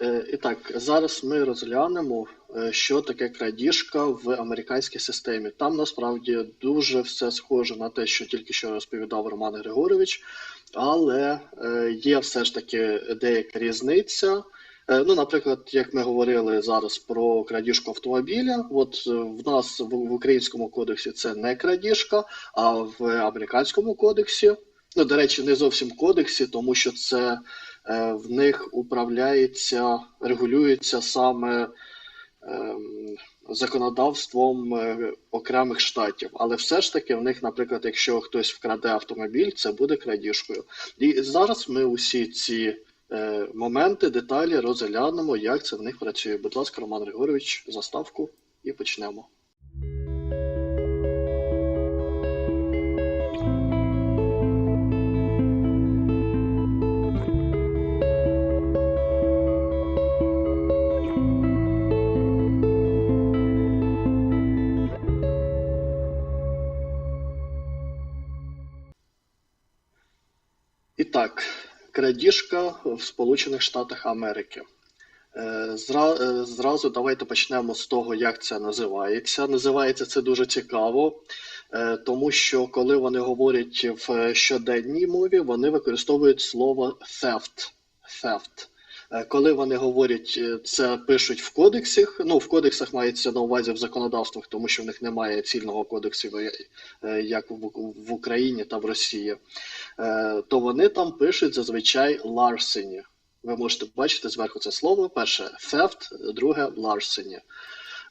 Е, І так, зараз ми розглянемо, е, що таке крадіжка в американській системі. Там насправді дуже все схоже на те, що тільки що розповідав Роман Григорович, але е, є все ж таки деяка різниця. Ну, наприклад, як ми говорили зараз про крадіжку автомобіля, от в нас в, українському кодексі це не крадіжка, а в американському кодексі, ну, до речі, не зовсім кодексі, тому що це в них управляється, регулюється саме ем, законодавством е, окремих штатів. Але все ж таки в них, наприклад, якщо хтось вкраде автомобіль, це буде крадіжкою. І зараз ми усі ці е, моменти, деталі розглянемо, як це в них працює. Будь ласка, Роман Григорович, заставку і почнемо. Так, крадіжка в Сполучених Штатах Америки. Е, е, Зразу давайте почнемо з того, як це називається. Називається це дуже цікаво, е, тому що коли вони говорять в щоденній мові, вони використовують слово theft. theft. Е, Коли вони говорять, е, це пишуть в кодексах, ну в кодексах мається на увазі в законодавствах, тому що в них немає цільного кодексу, е, як в Україні та в Росії то вони там пишуть зазвичай larceny. Ви можете бачити зверху це слово. Перше theft, друге.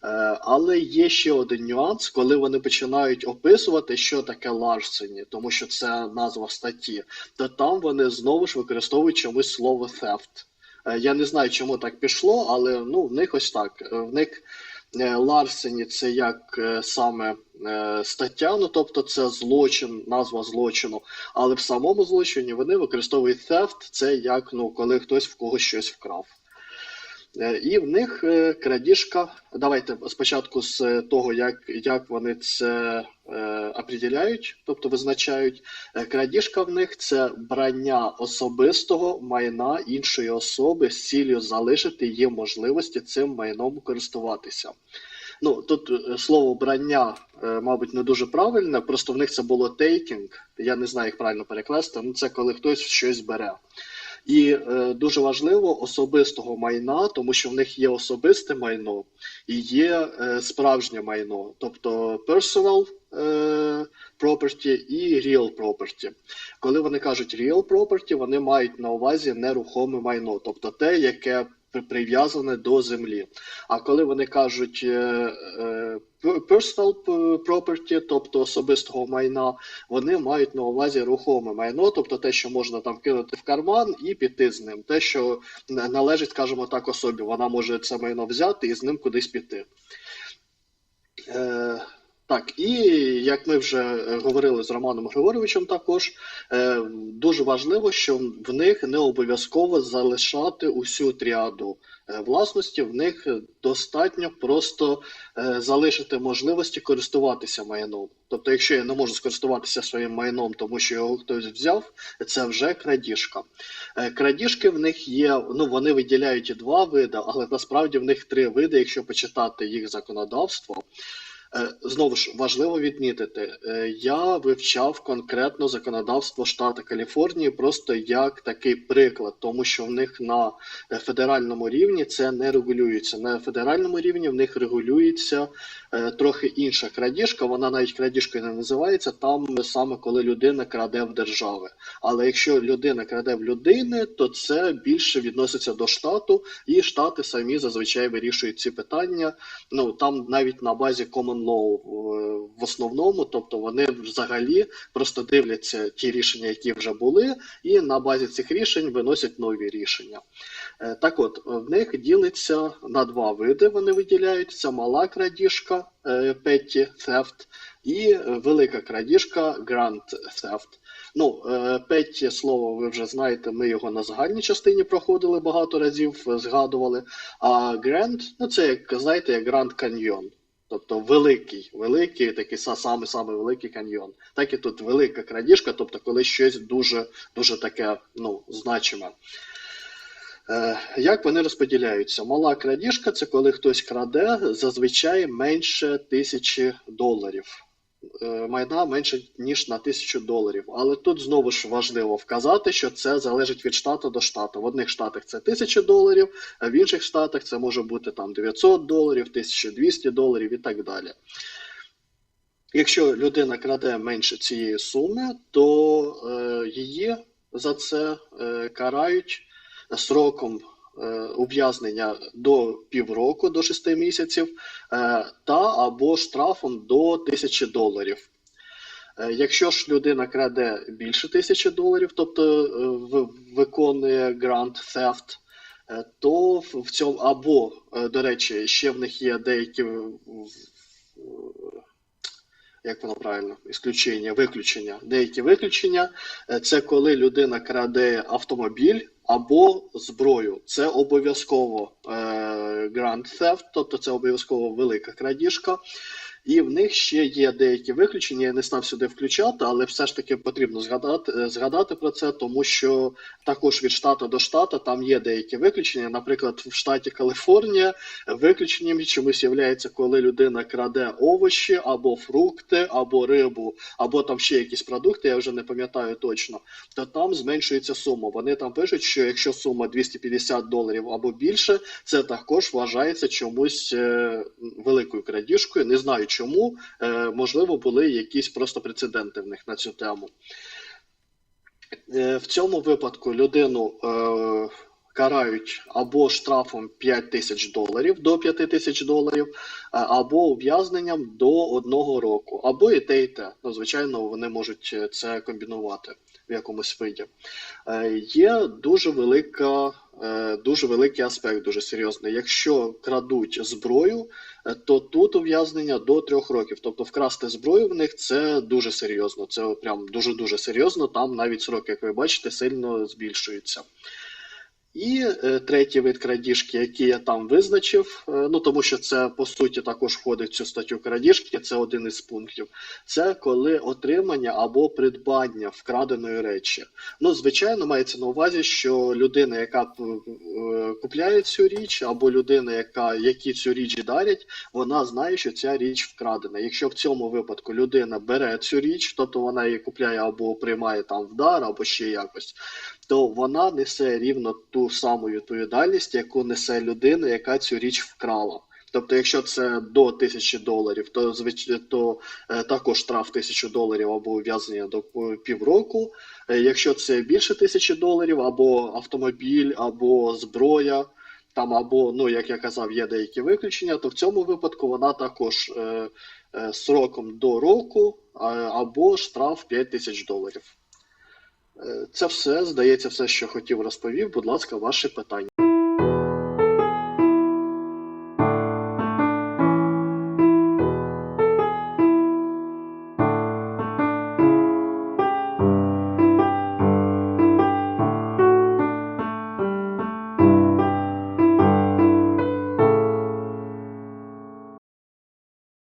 Е, Але є ще один нюанс, коли вони починають описувати, що таке larceny, тому що це назва статті, то там вони знову ж використовують чомусь слово theft. Е, Я не знаю, чому так пішло, але ну, в них ось так. Е, В них Ларсені – це як е, саме е, стаття, ну тобто це злочин, назва злочину. Але в самому злочині вони використовують theft, це як ну, коли хтось в когось щось вкрав. Е, І в них е, крадіжка. Давайте спочатку з того, як, як вони це е, определяють, тобто визначають. Е, Крадіжка в них це брання особистого майна іншої особи з цілею залишити її можливості цим майном користуватися. Ну тут е, слово брання, е, мабуть, не дуже правильне, просто в них це було taking, Я не знаю, як правильно перекласти. Ну це коли хтось щось бере. І е, дуже важливо особистого майна, тому що в них є особисте майно і є е, справжнє майно, тобто personal е, property і real property. Коли вони кажуть real property, вони мають на увазі нерухоме майно, тобто те, яке прив'язане до землі. А коли вони кажуть е, е, personal property, тобто особистого майна, вони мають на увазі рухоме майно, тобто те, що можна там кинути в карман і піти з ним. Те, що належить, скажімо так, особі, вона може це майно взяти і з ним кудись піти. Так, і як ми вже е, говорили з Романом Григоровичем, також е, дуже важливо, що в них не обов'язково залишати усю тріаду е, власності, в них достатньо просто залишити можливості користуватися майном. Тобто, якщо я не можу скористуватися своїм майном, тому що його хтось взяв, це вже крадіжка. Крадіжки в них є, ну вони виділяють два види, але насправді в них три види, якщо почитати їх законодавство. Е, Знову ж важливо відмітити, е, я вивчав конкретно законодавство штату Каліфорнії просто як такий приклад, тому що в них на федеральному рівні це не регулюється. На федеральному рівні в них регулюється е, трохи інша крадіжка. Вона навіть крадіжкою не називається. Там саме коли людина краде в держави. Але якщо людина краде в людини, то це більше відноситься до штату, і штати самі зазвичай вирішують ці питання. Ну там навіть на базі common law е, в основному, тобто вони взагалі просто дивляться ті рішення, які вже були, і на базі цих рішень виносять нові рішення. Е, Так от, в них ділиться на два види. Вони виділяють: це мала крадіжка е, petty theft і велика крадіжка grand theft. Ну, е, Петті слово ви вже знаєте, ми його на загальній частині проходили багато разів, е, згадували. А Grand, ну це як знаєте, як Grand Canyon. Тобто великий, великий, такий самий самий великий каньйон. Так і тут велика крадіжка, тобто коли щось дуже дуже таке ну, значиме. Е, Як вони розподіляються? Мала крадіжка це коли хтось краде зазвичай менше тисячі доларів. Е, Майна менше ніж на тисячу доларів. Але тут знову ж важливо вказати, що це залежить від штату до штату. В одних штатах це 1000 доларів, а в інших штатах це може бути там 900 доларів, 1200 доларів і так далі. Якщо людина краде менше цієї суми, то е, її за це е, карають сроком ув'язнення до півроку, до 6 місяців, е, та або штрафом до 1000 доларів. Е, Якщо ж людина краде більше тисячі доларів, тобто е, виконує Grand Theft, е, то в цьому або, е, до речі, ще в них є деякі як воно правильно, ісключення, виключення. Деякі виключення е, це коли людина краде автомобіль або зброю. Це обов'язково е, Grand Theft, тобто це обов'язково велика крадіжка. І в них ще є деякі виключення. Я не став сюди включати, але все ж таки потрібно згадати, е, згадати про це, тому що також від штату до штату там є деякі виключення. Наприклад, в штаті Каліфорнія виключенням чомусь є, коли людина краде овочі або фрукти, або рибу, або там ще якісь продукти, я вже не пам'ятаю точно, то там зменшується сума. Вони там пишуть, що якщо сума 250 доларів або більше, це також вважається чомусь е, великою крадіжкою. Не знаю чому. Е, можливо, були якісь просто прецеденти в них на цю тему. Е, в цьому випадку людину е, карають або штрафом 5 тисяч доларів до 5 тисяч доларів, або ув'язненням до одного року, або і те, і те. Ну, звичайно, вони можуть це комбінувати в якомусь виді. Є дуже велика, дуже великий аспект, дуже серйозний. Якщо крадуть зброю, е, то тут ув'язнення до трьох років. Тобто вкрасти зброю в них це дуже серйозно. Це прям дуже дуже серйозно. Там навіть сроки, як ви бачите, сильно збільшуються. І е, третій вид крадіжки, який я там визначив, е, ну тому що це по суті також входить в цю статтю крадіжки, це один із пунктів. Це коли отримання або придбання вкраденої речі. Ну, звичайно, мається на увазі, що людина, яка е, купляє цю річ, або людина, яка які цю річ дарять, вона знає, що ця річ вкрадена. Якщо в цьому випадку людина бере цю річ, тобто вона її купляє або приймає там в дар, або ще якось, то вона несе рівно ту саму відповідальність, яку несе людина, яка цю річ вкрала. Тобто, якщо це до тисячі доларів, то то е, також штраф тисячу доларів або ув'язнення до півроку. Е, якщо це більше тисячі доларів, або автомобіль, або зброя, там або, ну як я казав, є деякі виключення, то в цьому випадку вона також е, е, сроком до року або штраф 5 тисяч доларів. Е, Це все, здається, все, що хотів розповів. Будь ласка, ваші питання.